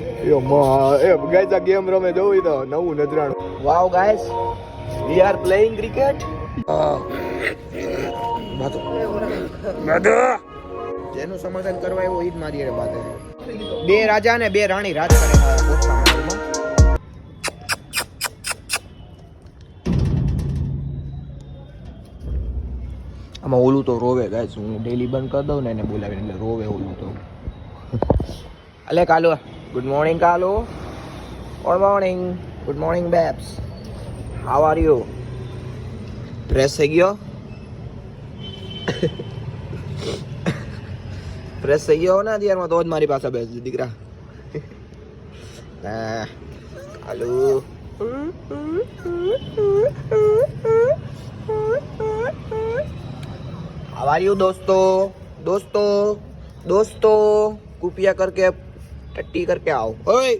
એ guys આ game રમે જોઈ તો નવું નજરાણું. Wow guys we are playing cricket જેનું સમાધાન કરવા એવો ઈદ મારી રે બાતે. બે રાજા ને બે રાણી રાજ કરે. આમાં ઓલું તો રોવે ગાઈસ હું ડેલી બંધ કરી દઉં ને એને બોલાવીને એટલે રોવે ઓલું તો. અલે Kalu. good morning Kalu good morning good morning babes how are you fresh થઈ ગયો ફ્રેશ થઈ ગયો ને અત્યારમાં તો જ મારી પાસે બેસ દીકરા ના કાલુ How are you दोस्तों दोस्तों दोस्तों कृपया करके टट्टी करके आओ ओए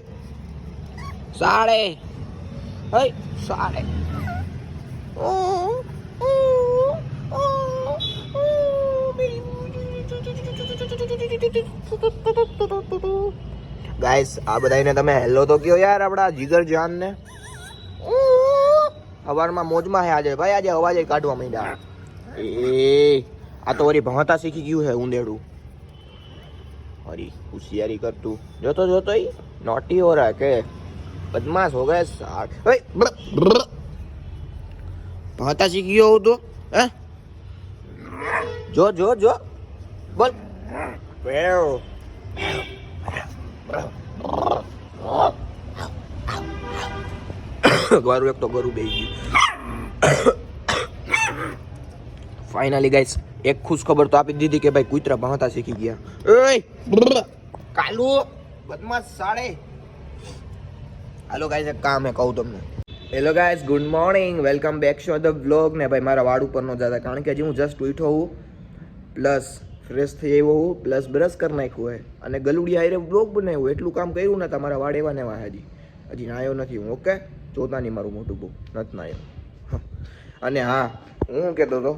साढ़े ओए साढ़े ओ, ओ, ओ, ओ, मेरी ગાઈસ આ બધાને તમે હેલો તો કયો યાર આપણા જીગર જાન ને સવારમાં મોજમાં હે આજે ભાઈ આજે અવાજ કાઢવા માંડ્યા એ આ તો વળી ભણતા શીખી ગયું છે ઉંદેડું હરી હોશિયારી કરતું. જોતો જોતો ઈ નોટી હો રહા કે બદમાશ હો ગયા સાખ બ્ર. શીખી ગયો હું તો હે? જો જો જો. બોલ. વેવ. ગરું એક તો ગરું બે ગયું. ફાઇનલી ગાઈસ એક ખુશ ખબર તો આપી દીધી કે ભાઈ કૂતરા ભણતા શીખી ગયા. એ કાલુ, બદમાશ સાડે હાલો ગાઈસ એક કામ હે કહું તમને. Hello guys good morning welcome back show the vlog ને ભાઈ, મારા વાડ ઉપર ન જતા, કારણ કે હજી હું જસ્ટ ઉઠો હું. પ્લસ ફ્રેશ થઈ આવ્યો હું. પ્લસ બ્રશ કરી નાખ્યું હે. અને ગલુડી આયરે વ્લોગ બનાવ્યું એટલું કામ કર્યું ને તમારા વાડ એવા ને એવા હજી. હજી નાયો નથી હું ઓકે જોતા નહીં મારું મોટું બહુ, નથી નાયો. અને હા હું શું કહેતો હતો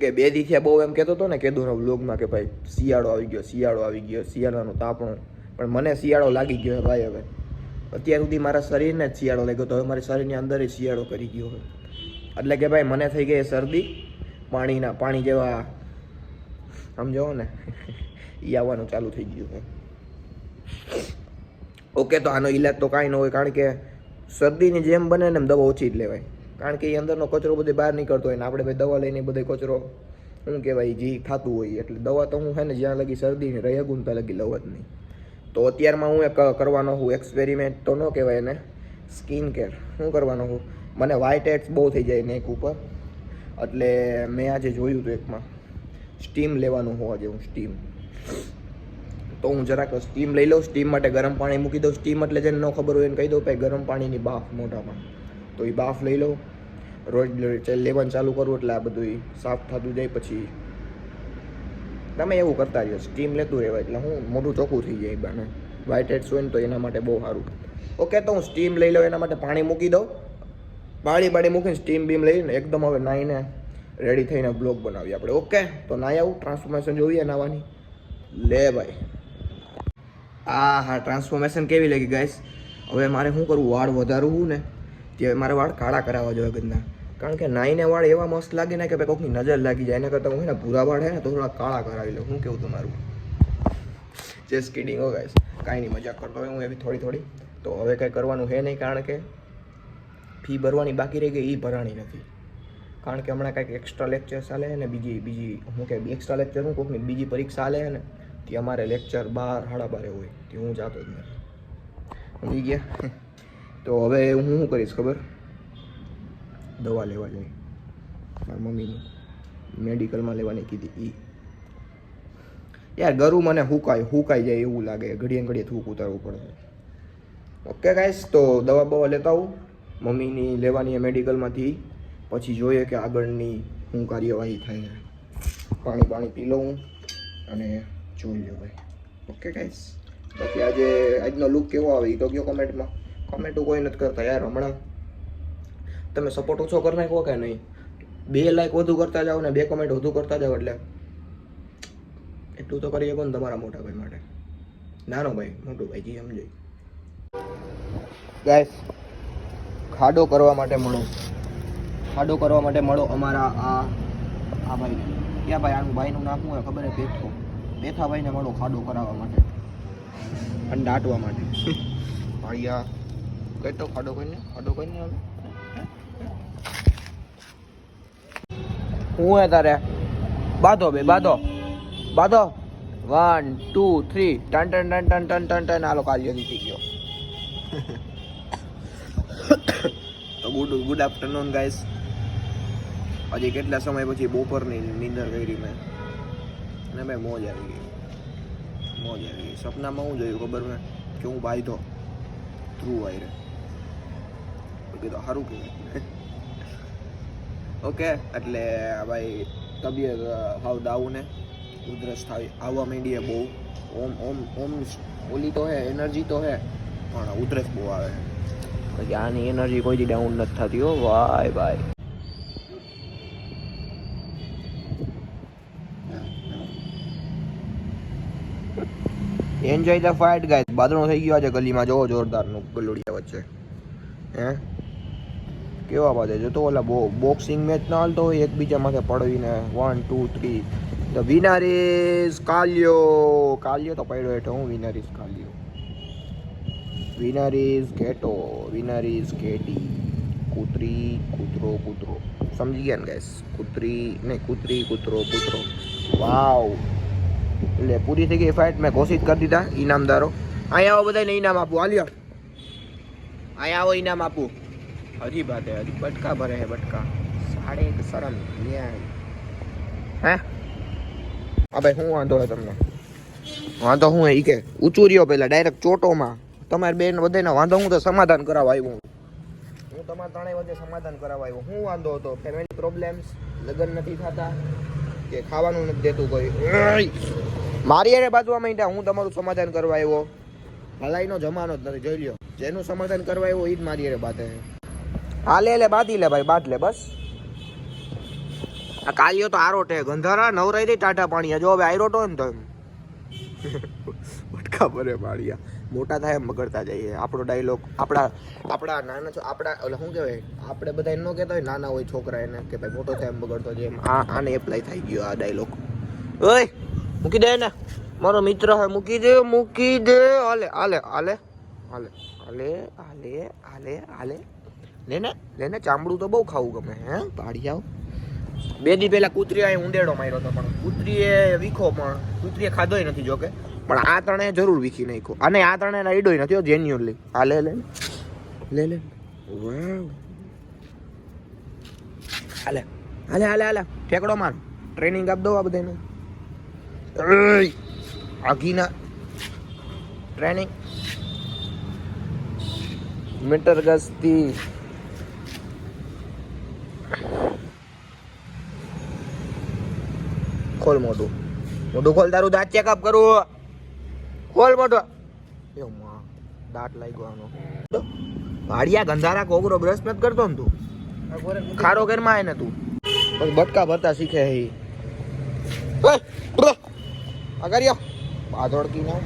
કે બે દિવસે બહુ એમ કહેતો હતો ને કીધું વ્લોગમાં કે ભાઈ શિયાળો આવી ગયો, શિયાળો આવી ગયો, શિયાળાનું તાપણું. પણ મને શિયાળો લાગી ગયો ભાઈ હવે. અત્યાર સુધી મારા શરીરને જ શિયાળો લાગ્યો તો હવે મારા શરીરની અંદર જ શિયાળો કરી ગયો હવે એટલે કે ભાઈ મને થઈ ગઈ શરદી, પાણીના, પાણી જેવા સમજો ને એ આવવાનું ચાલુ થઈ ગયું છે ઓકે, તો આનો ઈલાજ તો કાંઈ ન હોય કારણ કે શરદીની જેમ બને ને એમ દવા ઓછી જ લેવાય. કારણ કે એ અંદરનો કચરો બધે બહાર નીકળતો હોય ને આપણે ભાઈ દવા લઈને બધો કચરો, શું કહેવાય જે ખાતું હોય એટલે દવા તો હું છે ને જ્યાં લગી શરદીને રહી શકું ને ત્યાં લગી લઉં જ નહીં. તો અત્યારમાં હું એક કરવાનો હું એક્સપેરિમેન્ટ તો ન કહેવાય એને સ્કિન કેર શું કરવાનો હું મને વ્હાઇટ હેડ્સ બહુ થઈ જાય નેક ઉપર, એટલે મેં આજે જોયું હતું એકમાં સ્ટીમ લેવાનું હું આજે હું સ્ટીમ તો હું જરાક સ્ટીમ લઈ લઉં સ્ટીમ માટે ગરમ પાણી મૂકી દઉં. સ્ટીમ એટલે જેને ન ખબર હોય એને કહી દઉં, ભાઈ, ગરમ પાણીની બાફ મોઢામાં. તો એ બાફ લઈ લો રોજ લેવાનું ચાલુ કરું એટલે આ બધું સાફ થતું જાય પછી તમે એવું કરતા રહ્યો સ્ટીમ લેતું રહેવાય એટલે હું મોટું ચોખ્ખું થઈ જાય બાને. વ્હાઇટ હેડ્સ હોય ને તો એના માટે બહુ સારું. ઓકે તો હું સ્ટીમ લઈ લઉં, એના માટે પાણી મૂકી દઉં. પાણી પાણી મૂકીને સ્ટીમ બીમ લઈને એકદમ હવે નાહીને રેડી થઈને બ્લોગ બનાવીએ આપણે. ઓકે તો નાહી આવું ટ્રાન્સફોર્મેશન જોઈએ નાવાની લે ભાઈ. આ હા ટ્રાન્સફોર્મેશન કેવી લાગી ગાઈસ હવે મારે શું કરવું? વાળ વધારવું ને તે મારે વાળ કાળા કરાવવા જોઈએ ગંદા. કારણ કે નાઈને વાળ એવા મસ્ત લાગે ને કે ભાઈ કોઈકની નજર લાગી જાય. એના કરતાં હું ને ભૂરા વાળ હે ને તો થોડા કાળા કરાવી લઉં. શું કેવું તમારું? જે સ્કીડિંગ હો કાંઈ નહીં, મજાક કરતો હું એવી થોડી થોડી. તો હવે કંઈ કરવાનું છે નહીં કારણ કે ફી ભરવાની બાકી રહી ગઈ એ ભરાણી નથી. કારણ કે હમણાં કાંઈક એક્સ્ટ્રા લેક્ચર ચાલે ને, બીજી બીજી, હું કે એક્સ્ટ્રા લેક્ચર હું કોઈકની બીજી પરીક્ષા ચાલે ને તે અમારે લેક્ચર બાર, સાડા બારે હોય. તે હું જાતો જ નથી. સમજી ગયા? તો હવે હું શું કરીશ ખબર? દવા લેવા જઈ મારી મમ્મીની. મેડિકલમાં લેવાની કીધી એ યાર ગરું મને હુકાય હુકાઈ જાય એવું લાગે. ઘડીએ ઘડીએ થૂક ઉતારવું પડે. ઓકે ગાઈસ તો દવા બવા લેતા આવું. મમ્મીની લેવાની મેડિકલમાંથી. પછી જોઈએ કે આગળની શું કાર્યવાહી થાય પાણી પાણી પી લઉં અને જોઈ લો ભાઈ. ઓકે ગાઈસ બાકી આજે, આજનો લુક કેવો આવે એ તો કયો કોમેન્ટમાં કોમેન્ટો કોઈ નથી કરતા યાર, હમણાં. તમે સપોર્ટ ઓછો કરી નાખો કે નહીં? બે લાઈક વધુ કરતા જાઓ ને બે કોમેન્ટ વધુ કરતા જાઓ એટલે એટલું તો કરી શકો ને તમારા મોટા ભાઈ માટે. નાનો ભાઈ, મોટો ભાઈ, જી સમજો. ગાઈસ ખાડો કરવા માટે મળો. ખાડો કરવા માટે મળો અમારા આ આ ભાઈ ક્યાં ભાઈ, આનું ભાઈનું નામ હોય ખબર હે પેથો પેથા ભાઈને મળો ખાડો કરાવવા માટે. અને દાટવા માટે. ભાઈયા કઈ તો ખાડો કોઈને ખાડો કોઈને હવે હું હે તારે બાંધો બે બાંધો બાંધો વન ટુ થ્રી ટન ટન ટન ટન ટન ટન ટન આલો કાલ્યો જીતી ગયો તો ગુડ ગુડ આફ્ટરનૂન ગાઈસ હજી કેટલા સમય પછી બપોરની નીંદર કરી મેં અને મેં મોજ આવી ગઈ મોજ આવી ગઈ સપનામાં હું જોયું ખબર મેં કે હું બાંધો થ્રુ આવી કીધું સારું કહેવાય. ઓકે એટલે ભાઈ તબિયત હાવ ડાઉન ઉધરસ થાય. આવવા માંડીએ બહુ. ઓમ ઓમ ઓમ ઓલી તો હે એનર્જી તો હે, પણ ઉધરસ બહુ આવે. પછી આની એનર્જી કોઈ ડાઉન નથી થતી હો. ભાઈ ભાઈ. એન્જોય ધ ફાઇટ ગાય બાદરો થઈ ગયો આજે ગલીમાં. જોવો જોરદારનું ગલોડિયા વચ્ચે. હે? કેવા બાજે? જો તો ઓલા બોક્સિંગ મેચ ના હાલતો હોય એકબીજા માથે પડવીને one two three the winner is Kalyo Kalyo તો પડ્યો હેઠો, હું winner is Kalyo winner is ghetto winner is ઘેટી કૂતરી, કૂતરો કૂતરો. સમજી ગયા ને ગેસ કૂતરી, નહીં, કૂતરી, કૂતરો કૂતરો. વાવ એટલે પૂરી થઈ ગઈ ફાઇટ મેં ઘોષિત કરી દીધા ઇનામદારો અહીંયા આવો બધાને ઇનામ આપું. હાલ્યો. અહીંયા આવો ઇનામ આપું. બાત હે હજી બટકા ભરે હે બટકા. સાડે એક શરમ, ન્યાય. હે? હા ભાઈ શું વાંધો હે તમને? વાંધો શું એ કે ઉચુર્યો પેલા ડાયરેક્ટ ચોટોમાં. તમારે બેન બધાને વાંધો, હું તો સમાધાન કરાવવા આવ્યો હું. હું તમારા ત્રણેય વચ્ચે સમાધાન કરાવવા આવ્યો. હું વાંધો હતો ફેમિલી પ્રોબ્લેમ્સ લગ્ન નથી થતા, કે ખાવાનું નથી દેતું કોઈ. મારી અરે બાજુમાં માંડ્યા, હું તમારું સમાધાન કરવા આવ્યો. ભલાઈનો જમાનો જ નથી, જોઈ લ્યો. જેનું સમાધાન કરવા આવ્યો એ જ મારી અરે બાતે હા, લે લે, બાંધી લે ભાઈ બાદ લે, બસ. આ કાલિયો તો આરો ગંધારા નવરાઈ દે ટાટા પાણી જો હવે આયરોટો ને તો બટકા ભરે પાડ્યા મોટા થાય એમ બગડતા જઈએ. આપણો ડાયલોગ આપણા આપણા નાના છો, આપણા એટલે શું કહેવાય? આપણે બધા એમ ન કહેતા હોય, નાના હોય છોકરા એને, કે ભાઈ મોટો થાય બગડતો જાય આ, આને એપ્લાય થઈ ગયો આ ડાયલોગ ઓય, મૂકી દે ને મારો મિત્ર હે, મૂકી દે મૂકી દે. હાલે હાલે હાલે હાલે હાલે હાલે હાલે હાલે. લે ને લે ને ચામડું તો બહુ ખાવું ગમે હે? પાડી આવ. બે દી પહેલા કૂતરી ઉંદેડો માર્યો હતો પણ કૂતરીએ વીખો પણ કૂતરીએ ખાધોય નથી જોકે. પણ આ ત્રણે જરૂર વીખી નાખ્યો. અને આ ત્રણે રાઈડોય નથી જેન્યુઅનલી આ લે લે લે. લે વાવ. હાલે. હાલે હાલે હાલે. ઠેકડો માર. ટ્રેનિંગ આપ દો આ બધાને. આગીના ટ્રેનિંગ. મીટર ગસ્તી ખોલ મોઢું. મોઢું ખોલ તારું દાંત ચેકઅપ કરું. ખોલ મોઢું. માં દાંત લાગ્યો આનો. વાડિયા ગંધારા કોગરો બ્રશ નથી કરતો ને તું. ખારો ઘરમાં ને તું. બસ બટકા ભરતા શીખે હે. ઈ. ઓય, ઊભો. આ કર્યો બાધોડકી ના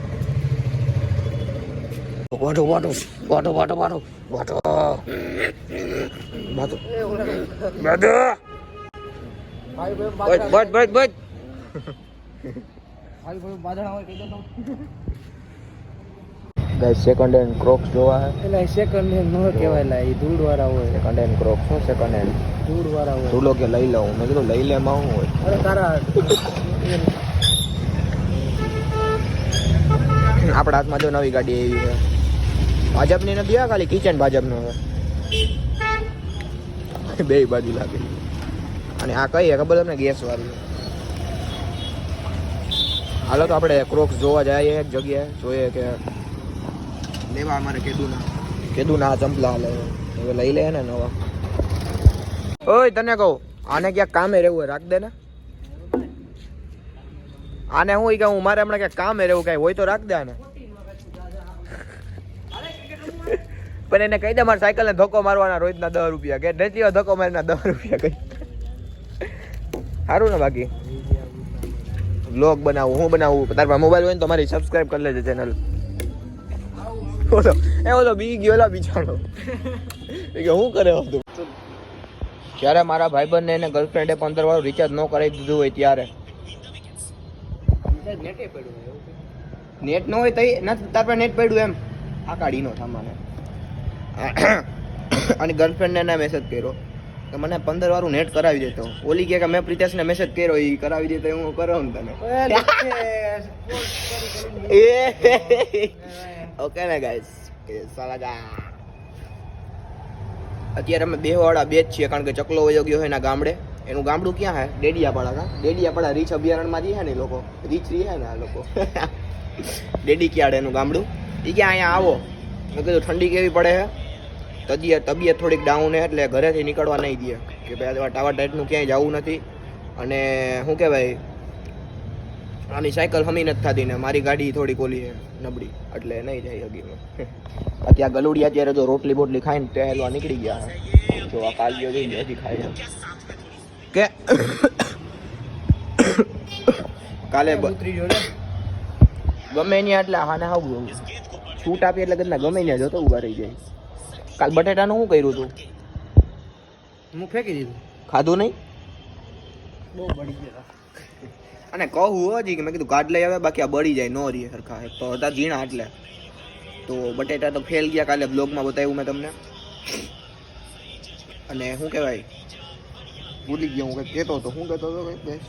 વાટો વાટો વાટો વાટો વાટો વાટો વાટો બસ બસ બસ ગાઈસ સેકન્ડ હેન્ડ ક્રોક્સ જોવા હે. એટલે સેકન્ડ હેન્ડ ન કહેવાય લા એ ધૂળ વાળા હોય. સેકન્ડ હેન્ડ ક્રોક્સ શું સેકન્ડ હેન્ડ ધૂળ વાળા હોય ધૂળો કે લઈ લઉં. મેં કીધું લઈ લે માં શું હોય? અરે તારા આપણા હાથમાં જો નવી ગાડી આવી છે. ભાજપની નથી આ ખાલી કિચન ભાજપનું હવે. બે બાજુ લાગે. અને આ કઈ ખબર તમને ગેસ વાળી? હાલો તો આપણે ક્રોક્સ જોવા જઈએ એક જગ્યાએ જોઈએ કે લેવા અમારે કેદુના. કેદુના ચંપલા લે હવે લઈ લે ને નવા. ઓય તને કહું આને ક્યાંક કામે રહેવું હોય રાખ દે ને. આને હું કે હું મારે હમણાં ક્યાંક કામે રહેવું કઈ હોય તો રાખ દે આને. પણ એને કહી દે મારે સાયકલ ને ધક્કો મારવાના રોજના દસ રૂપિયા કે નથી ધક્કો મારીના દસ રૂપિયા કઈ સારું ને બાકી? બ્લોગ બનાવું હું બનાવું? તારા મોબાઈલ હોય ને તો મારી સબસ્ક્રાઇબ કરી લેજે ચેનલ ઓલો એ ઓલો બી ગયો ઓલા બિચારો કે હું કરે હતું જ્યારે મારા ભાઈબંધને એને ગર્લફ્રેન્ડે પંદર વાળું રિચાર્જ ન કરાવી દીધું હોય ત્યારે. નેટે ન હોય તો તાર પાસે નેટ પડ્યું એમ. આ કાઢીનો સામાને અને ગર્લફ્રેન્ડને ને મેસેજ કર્યો. કે મને પંદર વાળું નેટ કરાવી દેતો ઓલી કે મેં પ્રિતેશને મેસેજ કર્યો એ કરાવી દેતો હું તને. કરી. એ. ઓકે ને ગાઈસ અત્યારે અમે બે વાળા બે જ છીએ કારણ કે ચકલો વયો ગયો હોય એના ગામડે. એનું ગામડું ક્યાં હે? ડેડિયાપાડા કા? ડેડિયાપાડા રીચ અભયારણ્યમાંથી જઈએ ને લોકો? રીચ રહી હે ને આ લોકો. ડેડી ક્યાડે એનું ગામડું. એ ક્યાં અહીંયા આવો? મેં કીધું ઠંડી કેવી પડે છે તબિયત તબિયત થોડીક ડાઉન હે એટલે ઘરેથી નીકળવા નહીં દે. કે ભાઈ ટાવર ટાઈટનું ક્યાંય જવું નથી. અને શું કહેવાય? આની સાયકલ હમી નથી થતી ને મારી ગાડી થોડી છે, નબળી. એટલે નહીં જાય હગી અત્યારે ગલુડિયા અત્યારે જો રોટલી બોટલી ખાઈને ટહેલવા નીકળી ગયા જો આ કાલિયો જઈને હજી ખાય કે કાલે. ગમે ત્યાં એટલે હાને આવું છૂટ આપી એટલે કદાચ ગમે ત્યાં જતો ઊભા રહી જાય. કાલ બટેટાનું શું કર્યું તું? હું ફેંકી દીધું. ખાધું નહીં? બહુ બળી ગયા. અને કહું હજી કે મેં કીધું કાઢ લઈ આવે બાકી આ બળી જાય નો રીએ સરખા. તો હતા ઝીણા એટલે. તો બટેટા તો ફેલ ગયા કાલે બ્લોગમાં બતાવ્યું મેં તમને. અને શું કહેવાય? ભૂલી ગયો હું કંઈક કહેતો હતો. શું કહેતો હતો કંઈક?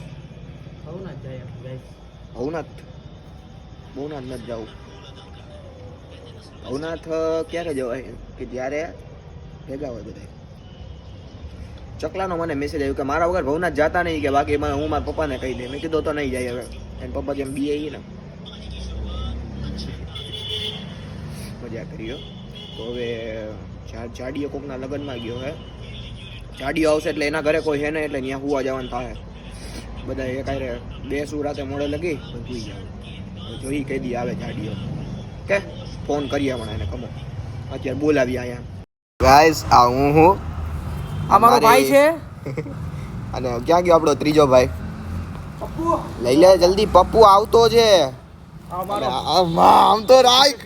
ના જાય. ભવનાથ? ભવનાથ નથી જવું ભવનાથ ક્યારે જવાય? કે જ્યારે ભેગા હોય બધા ચકલાનો મને મેસેજ આવ્યો કે મારા વગર ભવનાથ જતા નહીં, કે બાકી હું મારા પપ્પાને કહી દે. મેં કીધું તો નહીં જાય હવે. એને પપ્પા જેમ બી આવી ને. મજા કર્યો તો હવે જાડીએ કોકના લગ્નમાં ગયો, હે. જાડીઓ આવશે એટલે એના ઘરે કોઈ હે નહીં, એટલે ત્યાં હુવા જવાનું થાય. બધા એક હારે બેસું, રાતે મોડે લગી સુઈ જાય જોઈ, કહી દી આવે જાડીઓ કે? ફોન કરીએ પણ એને ખબર અત્યારે બોલાવી અહીંયા ગાઈસ આ હું હું? અમારો ભાઈ છે? અને ક્યાં ગયો આપણો ત્રીજો ભાઈ? પપ્પુ લઈ લે જલ્દી પપ્પુ આવતો છે. આમ તો રાખ.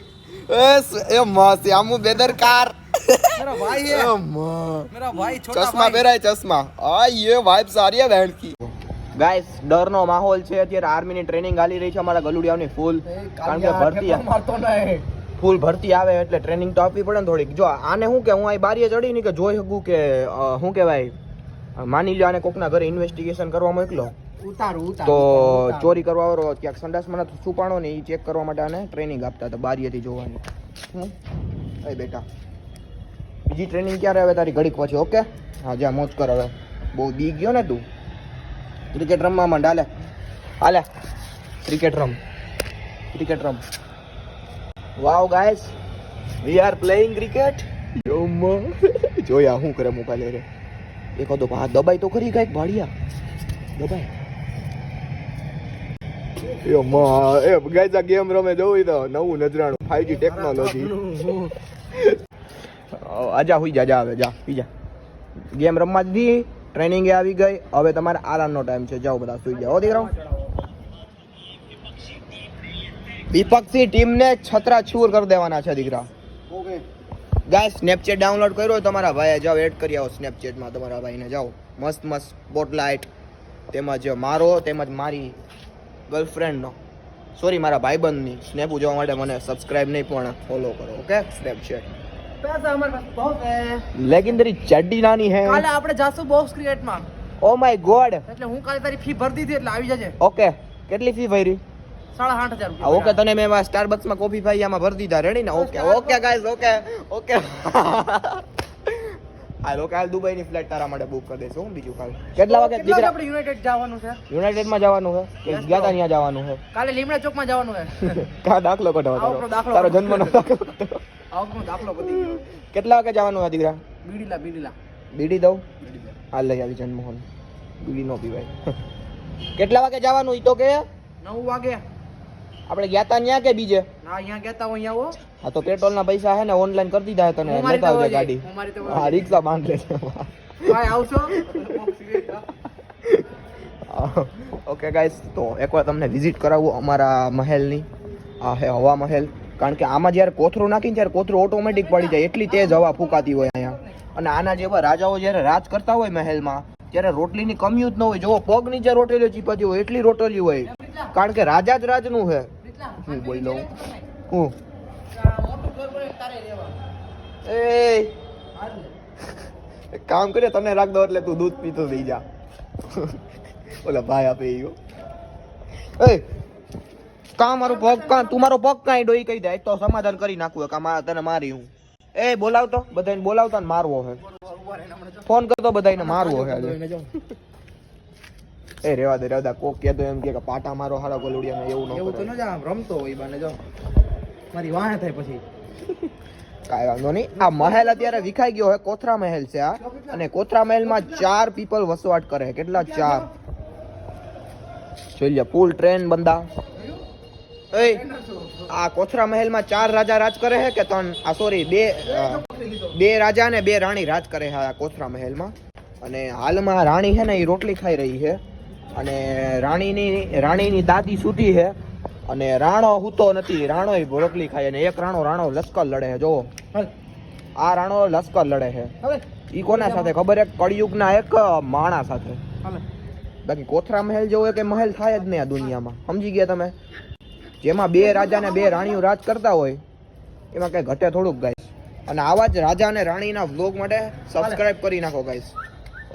એ મસ્ત આમ બેદરકાર. ચશ્મા પહેરાય ચશ્મા. આ સારી હે બહેન કી ડરનો માહોલ છે. અત્યારે આર્મીની ટ્રેનિંગ ચાલી રહી છે અમારા ગલુડિયાની ફૂલ કારણ કે ભરતી મારતો ફૂલ ભરતી આવે એટલે ટ્રેનિંગ તો આપવી પડે ને થોડીક. જો આને શું કે હું અહીં બારીએ ચડી ને કે જોઈ શકું કે શું કહેવાય માની લો આને કોકના ઘરે ઇન્વેસ્ટિગેશન કરવા મોકલો. તો ચોરી કરવા વાળો ક્યાંક સંડાસમાં છુપાણો ને એ ચેક કરવા માટે આને ટ્રેનિંગ આપતા હતા બારીએથી જોવાની. હું એ બેટા. બીજી ટ્રેનિંગ ક્યારે આવે તારી ઘડીક પછી ઓકે? હા જા મોજ કર હવે. બહુ બી ગયો ને તું. ક્રિકેટ રમવા માંડ હાલે હાલે. ક્રિકેટ રમ. Cricket room. Wow guys we are playing cricket જોયા શું કરે મોબાઈલ રે એક હતો હાથ દબાઈ તો ખરી કાંઈક ભાડિયા દબાઈ યો માં, એ ગાઈસ, આ ગેમ રમે જોઈ તો નવું નજરાણું. 5G ટેકનોલોજી આજા, હુઈ જા જા હવે, જા, પી ગેમ રમવા દીધી ટ્રેનિંગે આવી ગઈ. હવે તમારે આરામનો ટાઈમ છે. જાઓ બધા સુઈ જાઓ. હો, દીકરાઓ. વિપક્ષી ટીમને છત્રા છૂર કરી દેવાના છે દીકરા. ઓકે. ગાય સ્નેપચેટ ડાઉનલોડ કર્યો તમારા ભાઈએ જાઓ એડ કરી આવો સ્નેપચેટમાં તમારા ભાઈને. જાઓ. મસ્ત મસ્ત સ્પોટલાઇટ તેમજ મારો તેમજ મારી ગર્લફ્રેન્ડનો સોરી મારા ભાઈબંધની. સ્નેપ જોવા માટે મને સબસ્ક્રાઇબ નહીં પણ ફોલો કરો ઓકે સ્નેપચેટ પૈસા અમારી પાસે બહુ છે લેકિન તેરી ચડ્ડી નાની હે. કાલે આપણે જાશું બોક્સ ક્રિકેટમાં ઓ માય ગોડ એટલે હું કાલે તારી ફી ભરી દીધી એટલે આવી જજે. ઓકે કેટલી ફી ભરી? સાડા આઠ હજાર ઓકે તને મેં સ્ટારબક્સમાં કોફી ભાઈ આમાં ભરી દીધા. રેડી ને? Okay okay guys okay okay. હાલો કાલ દુબઈ દુબઈની ફ્લાઇટ તારા માટે બુક કરી દેશું હું બીજું કાલ. કેટલા વાગે દીકરા આપણે યુનાઇટેડ જવાનું છે? યુનાઇટેડમાં જવાનું છે? કે ગયા તા ત્યાં જવાનું છે? કાલે લીમડા ચોકમાં જવાનું છે. કા દાખલો કઢાવો તારો તારો કઢાવો. જન્મનો દાખલો દાખલો પતી કેટલા વાગે જવાનું છે દીકરા? બીડીલા બીડીલા. બીડી દઉં? હાલ લઈ આવી જન્મોહન. બીડી નો પીવાય. કેટલા વાગે જવાનું ઈ તો કે? નવ વાગે. આપણે ગયા તા ત્યાં કે બીજે? ના અહીંયા કહેતા હોય અહીંયા હો હા તો પેટ્રોલના પૈસા હે ને ઓનલાઈન કરી દીધા તને. હું મારી લેતા આવજે ગાડી. તો હા રિક્ષા બાંધ લેજે ભાઈ આવશો? ઓકે ગાઈસ તો એકવાર તમને વિઝિટ કરાવું અમારા મહેલની. આ હે હવા મહેલ. કારણ કે આમાં જ્યારે કોથરું નાખીને ત્યારે કોથરું ઓટોમેટિક પડી જાય. એટલી તેજ હવા ફૂંકાતી હોય અહીંયા. અને આના જેવા રાજાઓ જ્યારે રાજ કરતા હોય મહેલમાં ત્યારે રોટલીની કમી જ ન હોય. જો પગ નીચે રોટેલી ચીપતી હોય એટલી રોટલી હોય. કારણ કે રાજા જ રાજનું છે હું બોલી લઉં હું? એ! એક કામ કરે તને રાખ દો એટલે તું દૂધ પીતો થઈ જા. ઓલા ભાઈ આપે ઈ એ! કા મારું પગ કા તું મારો પગ કાંઈ ડોઈ કહી દે? તો સમાધાન કરી નાખું કા મારા તને મારી હું. એ બોલાવતો. બધાને બોલાવતા ને મારવો હે ફોન કરતો બધાને મારવો હે આજે. એ રેવા દે રેવા દે કોક કહેતો એમ કે કે પાટા મારો હારા ગોલુડિયા એવું ન એવું તો ન જા રમતો હોય બાને જો. મારી વાહે થાય પછી. કાંઈ વાંધો નહીં. આ મહેલ અત્યારે વિખાઈ ગયો હોય કોથરા મહેલ છે આ. અને કોથરા મહેલમાં ચાર પીપલ વસવાટ કરે કેટલા? ચાર. જોઈ લે ફૂલ ટ્રેન બંદા. એ આ કોથરા મહેલમાં ચાર રાજા રાજ કરે છે કે ત્રણ? આ સોરી બે બે રાજા ને બે રાણી રાજ કરે છે આ કોથરા મહેલમાં. અને હાલમાં રાણી છે ને એ રોટલી ખાઈ રહી છે અને રાણીની રાણીની દાદી સુધી છે. અને રાણો હૂતો નથી. રાણો રોટલી ખાય અને એક રાણો રાણો લશ્કર લડે છે. જોવો આ રાણો લશ્કર લડે છે. ઈ કોના સાથે? ખબર એક કળિયુગના એક માણા સાથે. બાકી કોથરા મહેલ જેવો કે મહેલ થાય જ નહીં આ દુનિયામાં. સમજી ગયા તમે? જેમાં બે રાજા ને બે રાણીઓ રાજ કરતા હોય એમાં કઈ ઘટે થોડુંક ગાઈશ અને આવા જ રાજા અને રાણીના વ્લોગ માટે સબસ્ક્રાઇબ કરી નાખો ગાઈશ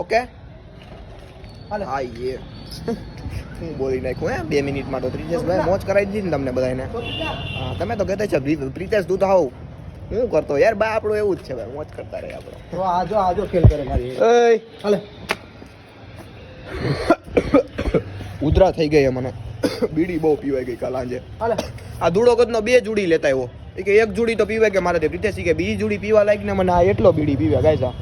ઓકે? હાલે. હા યે. હું બોલી નાખ્યું હે? બે મિનિટમાં તો પ્રિતેશભાઈ મોજ કરાવી દીધી ને તમને બધાને હા તમે તો કહેતા છે પ્રી- પ્રિતેશ તું તો હાવ હું કરતો? યાર બા આપણું એવું જ છે ભાઈ મોજ કરતા રહે આપણો. તો આજો આજો ખેલ કરે મારી એય. હાલે. ઉધરા થઈ ગઈ મને. બીડી બહુ પીવાઈ ગઈ કાલ આજે આ ધૂળો કદનો બે જુડી લેતા આવ્યો. એ કે એક જુડી તો પીવાય કે મારે તે પ્રિતેશ કે બીજી જુડી પીવા લાગી ને મને આ એટલો બીડી પીવે ગાય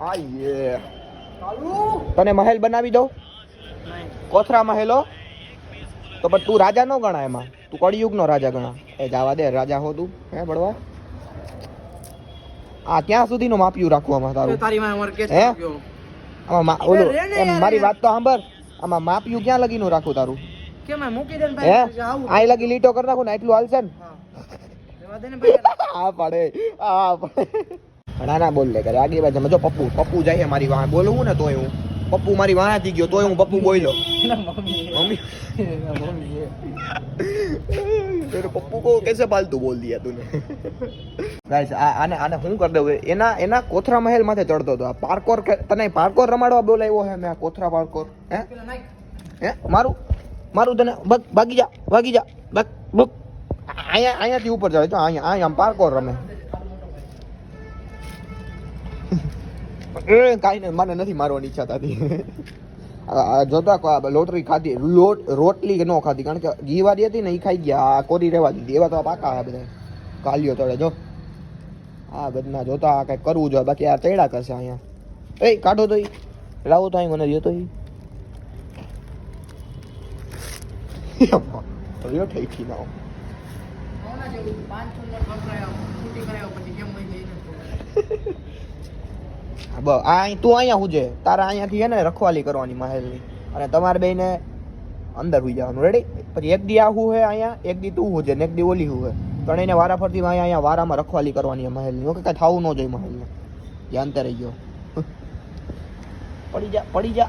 આ યે તને મહેલ બનાવી દઉં? કોથરા મહેલો? તો પણ તું રાજા નો ગણા એમાં. તું કળિયુગનો રાજા ગણા. એ જાવા દે રાજા હો તું. હે બળવા? આ ક્યાં સુધીનું માપ્યું રાખવામાં તારું? હે? આમાં ઓલું મારી વાત તો સાંભળ. આમાં માપ્યું ક્યાં લગીનું રાખું તારું? કે મેં મૂકી દે હે? આઈ લગી લીટો કરી નાખું ને એટલું હાલશે ને? હા. રેવા દે ને ભાઈ. આ પાડે આ પડે. ના ના બોલ લે કરે. આગી બાજુ જો પપ્પુ પપ્પુ જાય મારી વાહ. બોલવું ને તોય હું. પપ્પુ મારી વાહથી ગયો તોય હું પપ્પુ બોલ્યો. મમ્મી. તેરો પપ્પુ કો કેસે પાલતુ બોલ દિયા તને. ગાઈસ આને આને હું કર દઉં? એના એના કોથરા મહેલ માથે ચડતો હતો. આ પાર્કોર તને પાર્કોર રમાડવા બોલાયો હે મેં કોથરા પાર્કોર? હે? હે? મારું? મારું તને? ભાગી જા ભાગી જા. બક બક. અહીંયા અહીંયાથી ઉપર જાય તો અહીંયા અહીંયા આમ પાર્કોર રમે. એ કાંઈ નહીં મને નથી મારવાની ઈચ્છા થતી. જોતા લોટરી ખાધી લોટ રોટલી કે ન ખાધી કારણ કે ઘી વાળી હતી ને એ ખાઈ ગયા આ કોરી રહેવા દીધી એવા તો પાકા આ બધા. કાલિયો તળે જો. આ બધા જોતા આ કંઈક કરવું જોઈએ બાકી આ તૈડા કરશે અહીંયા. એ કાઢો તો લાવો તો અહીં મને જોતો રહ્યો ઠેકી ના હોના બ આ તું અહીંયા હુજે. તારા અહીંયાથી છે ને રખવાલી કરવાની મહેલની. અને તમારે બેને અંદર હોઈ જવાનું. રેડી પછી એક દી આ હું અહીંયા, એક દી તું હુજે ને એક દી ઓલી હું હે. ત્રણેયને વારા ફરતી અહીંયા અહીંયા વારામાં રખવાલી કરવાની મહેલની. ઓકે, કાંઈ થવું ન જોઈએ મહેલને. ધ્યાન રહી ગયો. પડી જા પડી જા.